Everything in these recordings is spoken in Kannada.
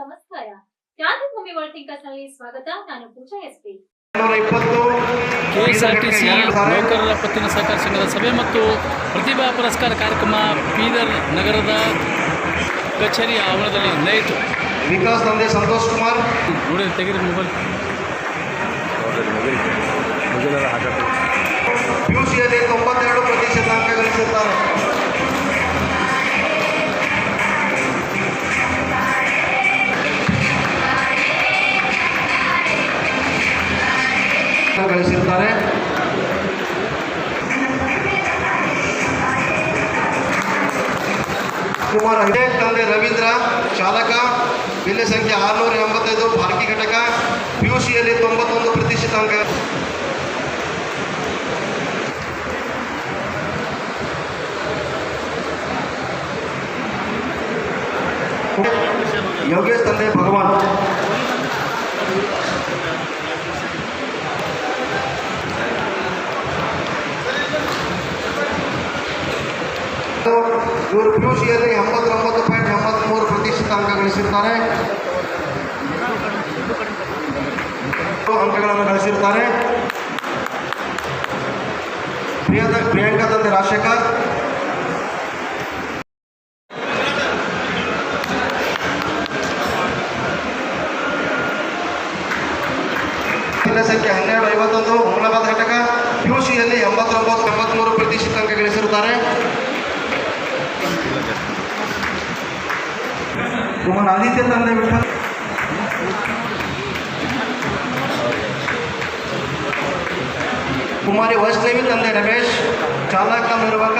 ನಮಸ್ಕಾರ. ಕ್ರಾಂತಿಭೂಮಿ ವರ್ಲ್ಡ್ ಥಿಂಕರ್ಸ್ನಲ್ಲಿ ಸ್ವಾಗತ. ನಾನು ಪೂಜಾ ಎಸ್ ಪಿ. ನೂರ ಇಪ್ಪತ್ತು ಕೆಎಸ್ಆರ್ಟಿಸಿ ನೌಕರರ ಪತ್ತಿನ ಸಹಕಾರ ಸಂಘದ ಸಭೆ ಮತ್ತು ಪ್ರತಿಭಾ ಪುರಸ್ಕಾರ ಕಾರ್ಯಕ್ರಮ ಬೀದರ್ ನಗರದ ಕಚೇರಿ ಆವರಣದಲ್ಲಿ ನಡೆಯಿತು. ವಿಕಾಸ್ ತಂದೆ ಸಂತೋಷ್ ಕುಮಾರ್. ನೋಡಿ ತೆಗೀರಿ ಮೊಬೈಲ್. ಪಿಯುಸಿಯಲ್ಲಿ ತೊಂಬತ್ತೆರಡು ಪ್ರತಿಶತ ಅಂಕ ಗಳಿಸಿದ್ದಾರೆ ಬಿಲ್ಲೆ ಸಂಖ್ಯೆ ಆರುನೂರ ಎಂಬತ್ತೈದು, ಭಾರತಿ ಘಟಕ, ಪಿಯುಸಿಯಲ್ಲಿ ತೊಂಬತ್ತೊಂದು ಪ್ರತಿಶತ ಅಂಕ ಯೋಗೇಶ್ ತಂದೆ ಭಗವಾನ್. ಇವರು ಪಿಯುಸಿಯಲ್ಲಿ ಎಂಬತ್ತೊಂಬತ್ತು ಪಾಯಿಂಟ್ ಎಂಬತ್ತ್ಮೂರು ಪ್ರತಿಶತ ಅಂಕ ಗಳಿಸಿರ್ತಾರೆ ಅಂಕಗಳನ್ನು ಗಳಿಸಿರ್ತಾರೆ ಪ್ರಿಯದ ಪ್ರಿಯಾಂಕಾ ತಂದೆ ರಾಜಶೇಖರ್ ಜಿಲ್ಲೆ ಸಂಖ್ಯೆ ಹನ್ನೆರಡು ಐವತ್ತೊಂದು ಹುಮನಾಬಾದ್ ಘಟಕ ಪಿಯುಸಿಯಲ್ಲಿ ಎಂಬತ್ತೊಂಬತ್ತು ಎಂಬತ್ತ್ಮೂರು ಪ್ರತಿಶತ ಅಂಕ ಗಳಿಸಿರುತ್ತಾರೆ ಕುಮಾರ್ ಆದಿತ್ಯ ತಂದೆ ವಿಠಲ್ ಕುಮಾರಿ ವೈಷ್ಣವಿ ತಂದೆ ರಮೇಶ್ ಚಾಲಕ ನಿರ್ವಾಹಕ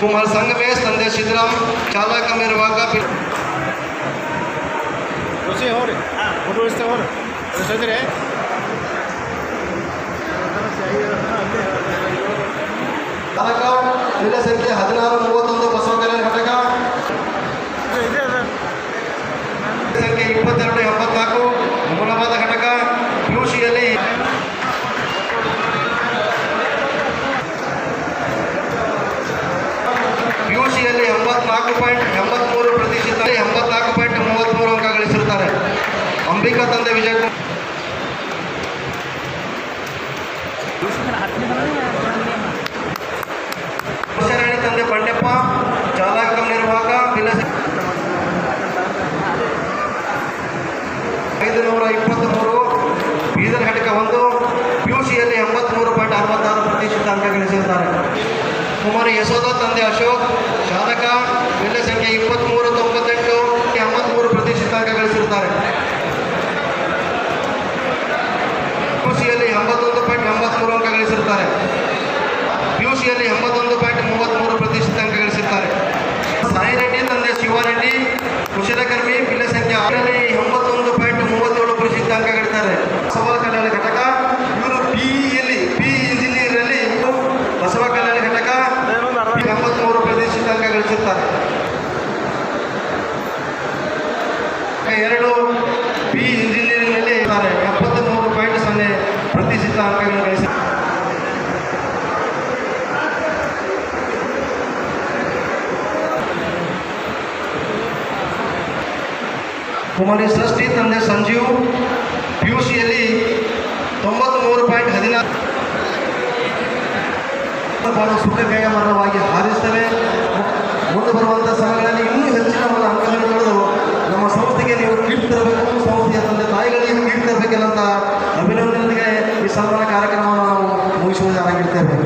ಕುಮಾರ್ ಸಂಗಮೇಶ್ ತಂದೆ ಸಿದ್ದರಾಮ್ ಚಾಲಕ ನಿರ್ವಾಹಕ ಪಿ- ಚಾಲಕ ಜಿಲ್ಲೆ ಸಂಖ್ಯೆ ಹದಿನಾರು ಮೂವತ್ತೊಂದು ಬಸವ ಕಲ್ಯಾಣ ಘಟಕ ಇಪ್ಪತ್ತೆರಡು ಎಂಬತ್ನಾಲ್ಕು ಹುಮನಾಬಾದ ಇಪ್ಪತ್ತ್ಮೂರು ಬೀದರ್ ಘಟಕ ಒಂದು, ಪಿಯುಸಿಯಲ್ಲಿ ಎಂಬತ್ತ್ಮೂರು ಪಾಯಿಂಟ್ ಅರವತ್ತಾರು ಪ್ರತಿಶತ ಅಂಕ ಗಳಿಸಿದ್ದಾರೆ. ಕುಮಾರಿ ಯಶೋಧ ತಂದೆ ಅಶೋಕ್ ಶಾಸಕ ಬಿಲ್ಲ ಸಂಖ್ಯೆ ಇಪ್ಪತ್ತ್ಮೂರು ತೊಂಬತ್ತೆಂಟು ಎಂಬತ್ತ್ಮೂರು ಪ್ರತಿಶತ ಅಂಕ ಗಳಿಸಿರುತ್ತಾರೆ. ಪಿಯುಸಿಯಲ್ಲಿ ಎಂಬತ್ತೊಂದು ಪಾಯಿಂಟ್ ಎಂಬತ್ತ್ಮೂರು ಅಂಕ ಎಂಬತ್ತೊಂದು ಪಾಯಿಂಟ್ ಮೂವತ್ತ್ಮೂರು ಪ್ರತಿಶತ ಅಂಕ ಗಳಿಸಿರ್ತಾರೆ ಸಾಯಿ ತಂದೆ ಶಿವಾರೆಡ್ಡಿ ಕುಮಾರಿ ಸೃಷ್ಟಿ ತಂದೆ ಸಂಜೀವ್ ಪಿ ಯು ಸಿಯಲ್ಲಿ ತೊಂಬತ್ತ್ಮೂರು ಪಾಯಿಂಟ್ ಹದಿನಾಲ್ಕು ಸುಖಕಯಮರವಾಗಿ ಹಾರಿಸ್ತವೆ. ಮುಂದೆ ಬರುವಂಥ ಸಮಯಗಳಲ್ಲಿ ಇನ್ನೂ ಹೆಚ್ಚಿನ ಒಂದು ಅಂಕಗಳನ್ನು ಪಡೆದು ನಮ್ಮ ಸಂಸ್ಥೆಗೆ ನೀವು ಕೀರ್ತಿ ತರಬೇಕು ಸಂಸ್ಥೆಯ ತಂದೆ ತಾಯಿಗಳಿಗೆ ಕೀರ್ತಿ ತರಬೇಕೆಲ್ಲಂತ ಅಭಿನಂದನೆಗೆ ಈ ಸನ್ಮಾನ ಕಾರ್ಯಕ್ರಮವನ್ನು ನಾವು ಮುಗಿಸುವುದಾಗಿರ್ತೇವೆ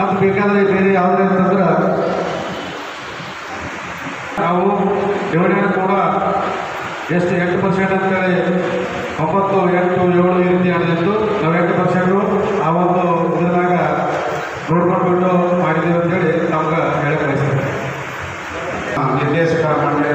ಮತ್ತು ಬೇಕಾದರೆ ಬೇರೆ ಯಾವುದೇ ಅಂತಂದ್ರೆ ನಾವು ಡಿವಿಡೆಂಡ್ ಕೂಡ ಎಷ್ಟು ಎಂಟು ಪರ್ಸೆಂಟ್ ಅಂತೇಳಿ ಒಂಬತ್ತು, ಎಂಟು, ಏಳು ಈ ರೀತಿ ನಡೆದಿತ್ತು ನಾವು ಎಂಟು ಪರ್ಸೆಂಟು ಆ ಒಂದು ಇದ್ರಾಗ ನೋಡ್ಕೊಂಡ್ಬಿಟ್ಟು ಮಾಡಿದ್ದೀವಿ ಅಂತೇಳಿ ನಮ್ಗೆ ಹೇಳಕ್ಕೆ ಬಯಸ್ತೀವಿ ನಿರ್ದೇಶಕ ಮಂಡಳಿಯ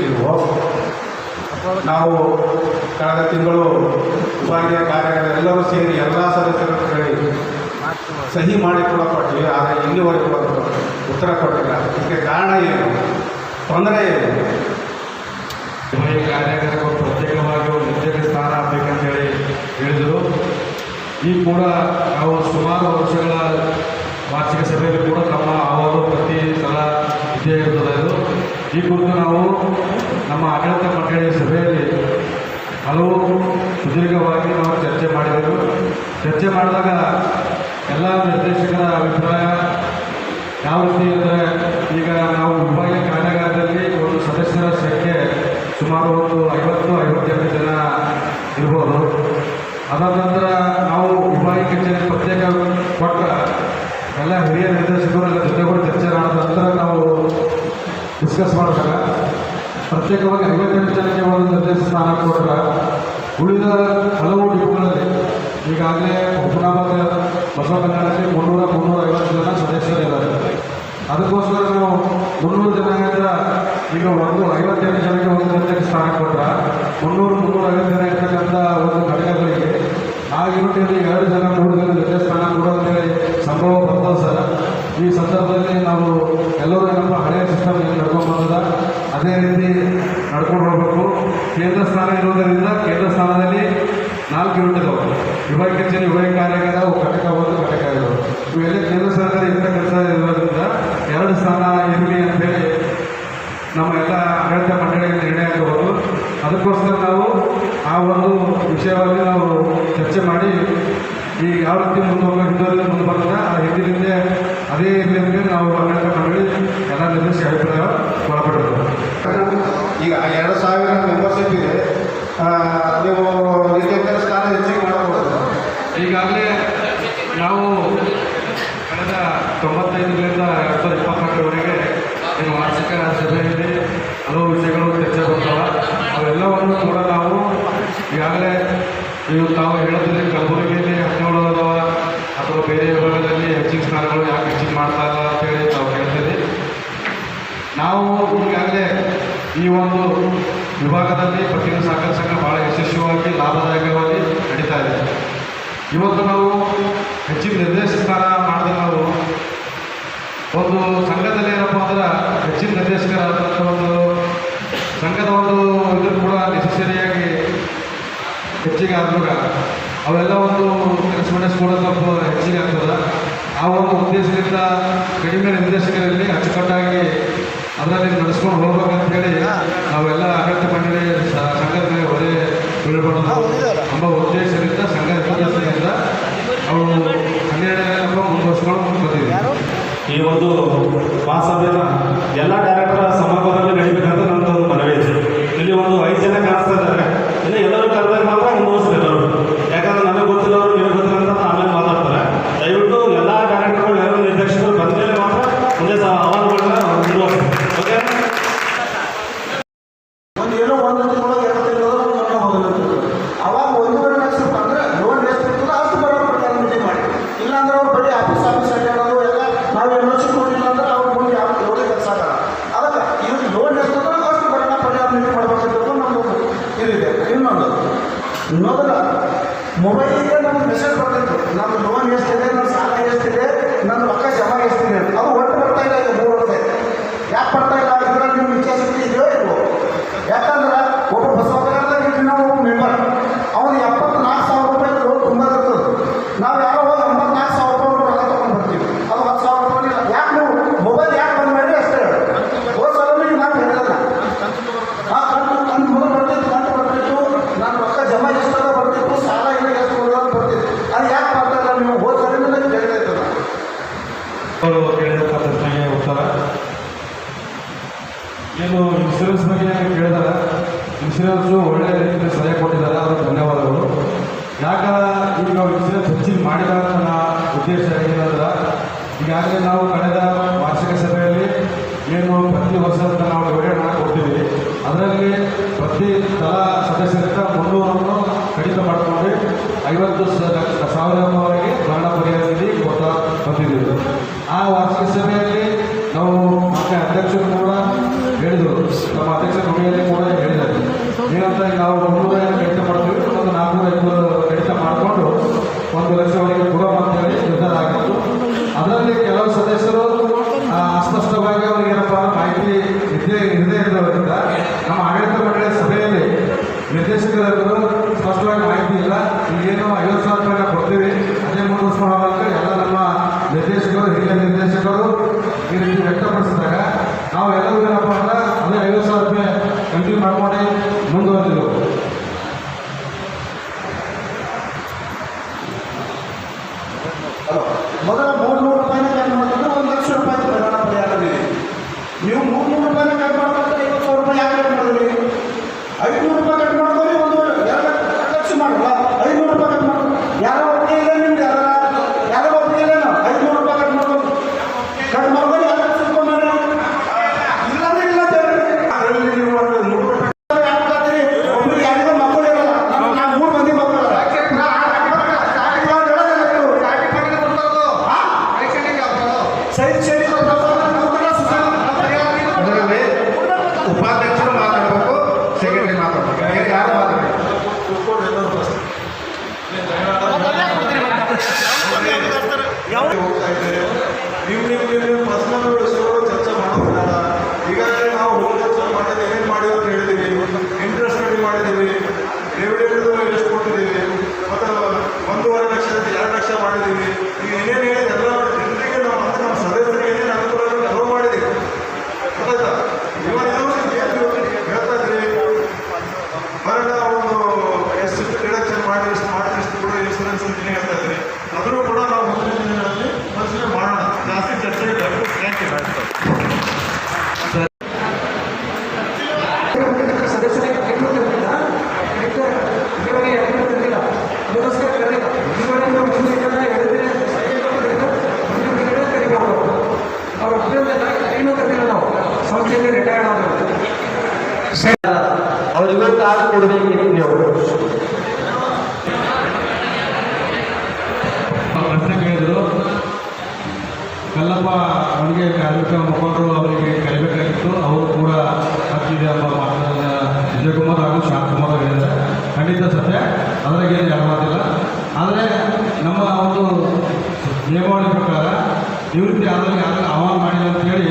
ನೀವು ನಾವು ಕಳೆದ ತಿಂಗಳು ವಿಭಾಗೀಯ ಕಾರ್ಯಗಳೆಲ್ಲರೂ ಸೇರಿ ಎಲ್ಲ ಸದಸ್ಯರು ಹೇಳಿ ಸಹಿ ಮಾಡಿ ಕೂಡ ಕೊಟ್ಟಿವಿ, ಆದರೆ ಇಲ್ಲಿವರೆಗೂ ಅದು ಉತ್ತರ ಕೊಟ್ಟಿಲ್ಲ. ಇದಕ್ಕೆ ಕಾರಣ ಏನು? ತೊಂದರೆ ಏನು? ಈ ಕಾರ್ಯಾಗಾರಕ್ಕೆ ಪ್ರತ್ಯೇಕವಾಗಿ ಒಂದು ಸ್ಥಾನ ಬೇಕಂತೇಳಿ ಹೇಳಿದರು. ಈ ಕೂಡ ನಾವು ಸುಮಾರು ವರ್ಷಗಳ ವಾರ್ಷಿಕ ಸಭೆಯಲ್ಲಿ ಕೂಡ ನಮ್ಮ ಅವರು ಪ್ರತಿ ಸಲ ಇದ್ದೇ ಇರ್ತದೆ ಇದು ಈ ಕುರಿತು ನಾವು ನಮ್ಮ ಆಡಳಿತ ಮಂಡಳಿಯ ಸಭೆಯಲ್ಲಿ ಹಲವು ಸುದೀರ್ಘವಾಗಿ ನಾವು ಚರ್ಚೆ ಮಾಡಿದೆವು. ಚರ್ಚೆ ಮಾಡಿದಾಗ ಎಲ್ಲ ನಿರ್ದೇಶಕರ ಅಭಿಪ್ರಾಯ ಯಾವ ರೀತಿ ಅಂದರೆ ಈಗ ನಾವು ವಿಭಾಗೀಯ ಕಾರ್ಯಾಗಾರದಲ್ಲಿ ಒಂದು ಸದಸ್ಯರ ಸಂಖ್ಯೆ ಸುಮಾರು ಒಂದು ಐವತ್ತು ಐವತ್ತೆರಡು ಜನ ಇರ್ಬೋದು. ಅದಾದ ನಂತರ ನಾವು ವಿಭಾಗೀಯ ಕಚೇರಿ ಪ್ರತ್ಯೇಕ ಕೊಟ್ಟ ಎಲ್ಲ ಹಿರಿಯ ನಿರ್ದೇಶಕರೆಲ್ಲ ಜೊತೆ ಕೂಡ ಚರ್ಚೆ ಮಾಡಿದ ನಂತರ ನಾವು ಡಿಸ್ಕಸ್ ಮಾಡಿದಾಗ ಪ್ರತ್ಯೇಕವಾಗಿ ಐವತ್ತೆಂಟು ಜನಕ್ಕೆ ಒಂದು ನಿರ್ದೇಶ ಸ್ಥಾನ ಕೊಟ್ಟರೆ ಉಳಿದ ಹಲವು ಡಿಪೋಗಳಲ್ಲಿ ಈಗಾಗಲೇ ಹುಮನಾಬಾದ್ ಬಸವ ಕಲ್ಯಾಣದಲ್ಲಿ ಮುನ್ನೂರ ಮುನ್ನೂರ ಐವತ್ತು ಜನ ಸದಸ್ಯರಿದ್ದಾರೆ. ಅದಕ್ಕೋಸ್ಕರ ನಾವು ಮುನ್ನೂರು ಜನ ಈಗ ಒಂದು ಐವತ್ತೆರಡು ಜನಕ್ಕೆ ಒಂದು ಗಂಟೆಗೆ ಸ್ಥಾನ ಕೊಟ್ಟರೆ ಮುನ್ನೂರು ಮುನ್ನೂರ ಐವತ್ತು ಜನ ಇರ್ತಕ್ಕಂಥ ಒಂದು ಘಟಕಗಳಿಗೆ ಆ ಯೂನಿಟಲ್ಲಿ ಎರಡು ಜನ ಮೂರು ಜನ ನಿರ್ದೇಶಕ ಸ್ಥಾನ ಕೊಡೋ ಅಂತೇಳಿ ಸಂಭವ ಬರ್ತದೆ ಸರ್. ಈ ಸಂದರ್ಭದಲ್ಲಿ ನಾವು ಎಲ್ಲರೂ ಏನಪ್ಪ ಹಳೆಯ ಸಿಸ್ಟಮ್ ಏನು ನಡ್ಕೊಂಡ್ಬಂದ ಅದೇ ರೀತಿ ನಡ್ಕೊಂಡು ಹೋಗಬೇಕು. ಕೇಂದ್ರ ಸ್ಥಾನ ಇರೋದರಿಂದ ಕೇಂದ್ರ ಸ್ಥಾನದಲ್ಲಿ ನಾಲ್ಕು ಯೂನಿಟ್ ಇದಾವೆ ವಿಭಾಗ ಕಚೇರಿ ವಿಭಾಗ ಕಾರ್ಯಾಗಾರ ಅವು ಘಟಕ ಒಂದು, ಘಟಕ ಇದಾವೆ ಇವೆಲ್ಲ ಕೇಂದ್ರ ಸರ್ಕಾರ ಇಂಥ ಕೆಲಸ ಇರೋದ್ರಿಂದ ಎರಡು ಸ್ಥಾನ ಇರಲಿ ಅಂತೇಳಿ ನಮ್ಮ ಎಲ್ಲ ಆಡಳಿತ ಮಂಡಳಿಯ ನಿರ್ಣಯ ಆಗಿರ್ಬೋದು ಅದಕ್ಕೋಸ್ಕರ ನಾವು ಆ ಒಂದು ವಿಷಯವಾಗಿ ನಾವು ಚರ್ಚೆ ಮಾಡಿ ಈ ಯಾವ ರೀತಿ ಮುಂದೆ ಹೋಗೋ ಹಿಂದೆ ಮುಂದೆ ಬರ್ತದೆ ಆ ಹಿಂದಿನಿಂದ ಅದೇ ಇರಲಿ ನಾವು ಆಡಳಿತ ಮಂಡಳಿ ಎಲ್ಲ ನಿರ್ದೇಶಕ ಅಭಿಪ್ರಾಯ ಒಳಪಟ್ಟಿರ್ತದೆ ಈಗ ಎರಡು ಸಾವಿರ ಮೆಂಬರ್ಶಿಪ್ ಇದೆ ಆ, ನೀವು ನಿರ್ದೇಶಕರ ಸ್ಥಾನ ಹೆಚ್ಚಿಗೆ ಮಾಡಬಹುದು ಈಗಾಗಲೇ ನಾವು ಕಳೆದ ತೊಂಬತ್ತೈದರಿಂದ ಎರಡು ಸಾವಿರದ ಇಪ್ಪತ್ನಾಲ್ಕರವರೆಗೆ ನಿಮ್ಮ ವಾರ್ಷಿಕ ಸಭೆಯಲ್ಲಿ ಹಲವು ವಿಷಯಗಳು ಚರ್ಚೆ ಬರ್ತಾವ ಅವೆಲ್ಲವನ್ನು ಕೂಡ ನಾವು ಈಗಾಗಲೇ ನೀವು ತಾವು ಹೇಳಿದ್ರೆ ಕಲಬುರಗಿಯಲ್ಲಿ, ಹದಿನೇಳು ಅದಾವ ಅಥವಾ ಬೇರೆ ವಿಭಾಗದಲ್ಲಿ ಹೆಚ್ಚಿನ ಸ್ಥಾನಗಳು ಯಾಕೆ ಹೆಚ್ಚಿಗೆ ಮಾಡ್ತಾ ಇಲ್ಲ ಅಂತೇಳಿ ತಾವು ಹೇಳ್ತೀರಿ ನಾವು ಈಗಾಗಲೇ ಈ ಒಂದು ವಿಭಾಗದಲ್ಲಿ ಪಟ್ಟಿನ ಸಹಕಾರ ಸಂಘ ಭಾಳ ಯಶಸ್ವಿಯಾಗಿ, ಲಾಭದಾಯಕವಾಗಿ ನಡೀತಾ ಇದೆ. ಇವತ್ತು ನಾವು ಹೆಚ್ಚಿನ ನಿರ್ದೇಶಕ ಸ್ಥಾನ ಮಾಡಿದ್ರೆ ನಾವು ಒಂದು ಸಂಘದಲ್ಲಿ ಏನಪ್ಪ ಅಂದ್ರೆ ಹೆಚ್ಚಿನ ನಿರ್ದೇಶಕರಾದಂಥ ಒಂದು ಸಂಘದ ಒಂದು ಇದು ಕೂಡ ನೆಸೆಸರಿಯಾಗಿ ಹೆಚ್ಚಿಗೆ ಆದಾಗ ಅವೆಲ್ಲ ಒಂದು ಕೆಲಸ ಕೂಡ ಸ್ವಲ್ಪ ಹೆಚ್ಚಿಗೆ ಆಗ್ತದೆ. ಆ ಒಂದು ಉದ್ದೇಶದಿಂದ ಕಡಿಮೆ ನಿರ್ದೇಶಕರಲ್ಲಿ ಅಚ್ಚುಕಟ್ಟಾಗಿ ಅದರಲ್ಲಿ ನಡೆಸ್ಕೊಂಡು ಹೋಗ್ಬೇಕಂತ ಹೇಳಿ ನಾವೆಲ್ಲ ಆಡಳಿತ ಮಂಡಳಿ ಸಂಘದ ಮೇಲೆ ಹೊರೆ ಬೀಳ್ಬಾರ್ದು ಎಂಬ ಉದ್ದೇಶದಿಂದ ಸಂಘ ಸದಸ್ಯರಿಂದ ಅವರು ಹನ್ನೆರಡು ಮುಂದುವರ್ಸ್ಕೊಂಡು ಬಂದಿದ್ದೀವಿ. ಈ ಒಂದು ಮಹಾಸಭೆನ ಎಲ್ಲ ಡೈರೆಕ್ಟರ್ ಸಮಾರಂಭದಲ್ಲಿ ನಡೀಬೇಕಂತ ನನ್ನದು ಒಂದು ಮನವಿ ಇಲ್ಲಿ ಒಂದು ಐದು ಜನ ಕಾಣಿಸ್ತಾ ಇದ್ದಾರೆ. ಇನ್ನು ಎಲ್ಲರೂ ಕರೆದಾಗ ಮಾತ್ರ ಮುಂದುವರಿಸ್ಬೇಕು ಅವರು ಯಾಕಂದ್ರೆ ನನಗೆ ಗೊತ್ತಿರೋರು ನಿಮಗೆ ಗೊತ್ತಿಲ್ಲ ಅಂತ ಆಮೇಲೆ ಮಾತಾಡ್ತಾರೆ ದಯವಿಟ್ಟು ಎಲ್ಲ ಡೈರೆಕ್ಟರ್ಗಳು ಯಾರು ನಿರ್ದೇಶಕರು ಬಂದ ಮೇಲೆ ಮಾತ್ರ ಮುಂದೆ ಸಹ ಅಹವಾಲುಗಳನ್ನ ಮುಂದುವರಿಸ್ಬೇಕು ಓಕೆ ಒಂದು ಏನೋ ಒಂದು ತಿಂಗಳು ಎರಡು ತಿಂಗಳು ಮೊನ್ನೆ ಹೋಗಲಿಲ್ಲ ಅವಾಗ ಒಂದೂವರೆ ಲಕ್ಷ ರೂಪಾಯಿ ಅಂದ್ರೆ ಲೋನ್ ಎಷ್ಟು ಇರ್ತದೆ ಅಷ್ಟು ಬರೋ ಪ್ರಕಾರ ನಿಧಿ ಮಾಡಿ ಇಲ್ಲಾಂದ್ರೆ ಅವ್ರು ಬರೀ ಆಫೀಸ್ ಆಫೀಸ್ ಅಡ್ಡಾಡೋದು ಎಲ್ಲ ನಾವು ಎಂ ಎಲ್ ಸಿ ಕೊಡಲಿಲ್ಲ ಅಂದ್ರೆ ಅವ್ರ ಮುಂದೆ ಯಾವ ಯಾವುದೇ ಕೆಲಸ ಆಗಲ್ಲ ಅದಕ್ಕೆ ಇದು ಲೋನ್ ಎಷ್ಟಂದ್ರೆ ಅಷ್ಟು ಬರೋಣ ಪರಿಹಾರ ನಿಧಿ ಮಾಡ್ಬೇಕಂತ ನಮ್ಮದು ಇದಿದೆ ನೋಡಲ್ಲ ಮೊಬೈಲಿಂದ ನಮ್ಗೆ ಮೆಸೇಜ್ ಬರ್ತಿತ್ತು. ನನ್ನ ಲೋನ್ ಎಷ್ಟಿದೆ, ನನ್ನ ಸಾಲ ಎಷ್ಟಿದೆ, ನನ್ನ ರೊಕ್ಕ ಜಮಾ ಎಷ್ಟಿದೆ? ಅದು ಒಟ್ಟು ಬರ್ತಾ ಇಲ್ಲ ಈಗ ಯಾಕೆ ಬರ್ತಾ ಇಲ್ಲ? ಇದ್ರಲ್ಲಿ ನಿಮ್ಮ ಇಚ್ಛಾಶಕ್ತಿ ಇದೆಯೋ ಇಲ್ವೋ? ಯಾಕಂದ್ರೆ ಒಬ್ಬ ಪ್ರತಿ ವರ್ಷ ಚುನಾವಣೆಗಳಿಗೆ ನಾವು ಕೊಡ್ತೀವಿ ಅದರಲ್ಲಿ ಪ್ರತಿ ತಲಾ ಸದಸ್ಯರಿಂದ ಮುನ್ನೂರನ್ನು ಕಡಿತ ಮಾಡಿಕೊಂಡು ಐವತ್ತು ಸಾವಿರ manda na ಅದರಾಗೇನು ಯಾವ ಮಾತಿಲ್ಲ ಆದರೆ ನಮ್ಮ ಒಂದು ನಿಯಮಾವಳಿ ಪ್ರಕಾರ ನಿವೃತ್ತಿ ಆದವರಿಗೆ ಆಹ್ವಾನ ಮಾಡಿಲ್ಲ ಅಂತೇಳಿ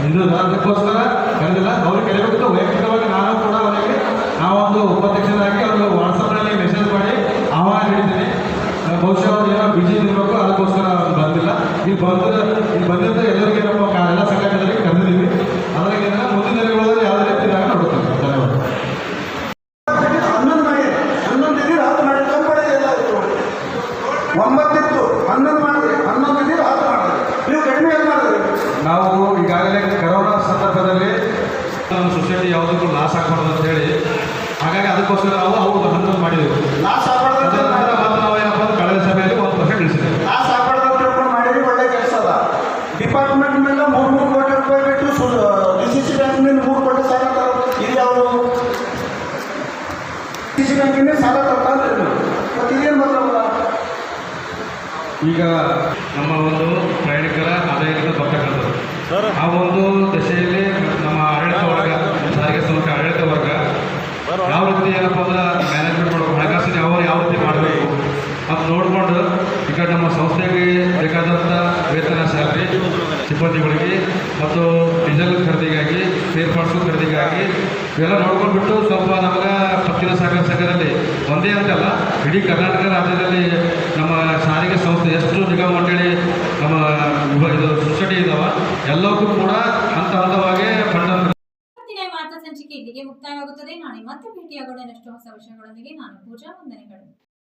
ಹಿಂದೂ ಅದಕ್ಕೋಸ್ಕರ ಕರೆದಿಲ್ಲ. ಅವ್ರು ಕಲಿಬೇಕು ವೈಯಕ್ತಿಕವಾಗಿ ನಾನು ಕೂಡ ಅವರಿಗೆ, ನಾವೊಂದು ಉಪಾಧ್ಯಕ್ಷರಾಗಿ ಅವರು ವಾಟ್ಸಪ್ನಲ್ಲಿ ಮೆಸೇಜ್ ಮಾಡಿ ಆಹ್ವಾನ ನೀಡಿದ್ದೀನಿ. ಬಹುಶಃ ಅವ್ರು ಏನೋ ಬಿಜಿ ಇರಬೇಕು. ಅದಕ್ಕೋಸ್ಕರ ಬಂದಿಲ್ಲ. ಇಲ್ಲಿ ಬಂದ ಈಗ ಬಂದಿದ್ದು ಎಲ್ಲರಿಗೂ ನಮ್ಮ ಕಾರಣ? ಡಿಪಾರ್ಟ್ಮೆಂಟ್ ಮೇಲೆ ಮೂರು ಮೂರು ಕೋಟಿ ರೂಪಾಯಿ ಬಿಟ್ಟು ಡಿ ಸಿ ಸಿ ಮೇಲೆ ಮೂರು ಕೋಟಿ ಸಾಲ ತರೋದು ಇದು ಯಾವುದು? ಡಿ ಸಿ ಬ್ಯಾಂಕಿನೇ ಸಾಲ ತರ್ತಾರೆ ಮತ್ತು ಇದೇನು ಬರಲ್ಲ ಈಗ ನಮ್ಮ ಒಂದು ಪ್ರಯಾಣಿಕರ ಆದಾಯದಿಂದ ಬರ್ತಕ್ಕಂಥದ್ದು ಆ ಒಂದು ದಶೆಯಲ್ಲಿ ನಮ್ಮ ಆಡಳಿತ ವರ್ಗ ಸಾರಿಗೆ ಸಂಸ್ಥೆ ಆಡಳಿತ ವರ್ಗ ಯಾವ ರೀತಿ ಏನಪ್ಪ ಅಂದ್ರೆ ಮ್ಯಾನೇಜ್ಮೆಂಟ್ ಮಾಡಬೇಕು ಹಣಕಾಸಿನ ಯಾವ ಯಾವ ರೀತಿ ಮಾಡಬೇಕು ಅದು ನೋಡಿಕೊಂಡು ಇವೆಲ್ಲ ನೋಡ್ಕೊಂಡ್ಬಿಟ್ಟು ಸ್ವಲ್ಪ ನಮಗೆ ಪತ್ತಿನ ಸಾಗರ ಸಾಗರಲ್ಲಿ ಒಂದೇ ಅಂತಲ್ಲ, ಇಡೀ ಕರ್ನಾಟಕ ರಾಜ್ಯದಲ್ಲಿ ನಮ್ಮ ಸಾರಿಗೆ ಸಂಸ್ಥೆ ಎಷ್ಟು ನಿಗಮ ಮಂಡಳಿ, ನಮ್ಮ ಇದು ಸೊಸೈಟಿ ಇದಾವೆ ಎಲ್ಲವೂ ಕೂಡ ಹಂತ ಹಂತವಾಗಿ ಸಂಚಿಕೆ ಇಲ್ಲಿಗೆ ಮುಕ್ತಾಯವಾಗುತ್ತದೆ. ನಾಳೆ ಮತ್ತೆ ಭೇಟಿಯಾಗೋಣ. ಇನ್ನಷ್ಟು ಹೊಸ ವಿಷಯಗಳೊಂದಿಗೆ ನಾನು ಪೂಜಾ ವಂದನೆಗಳು.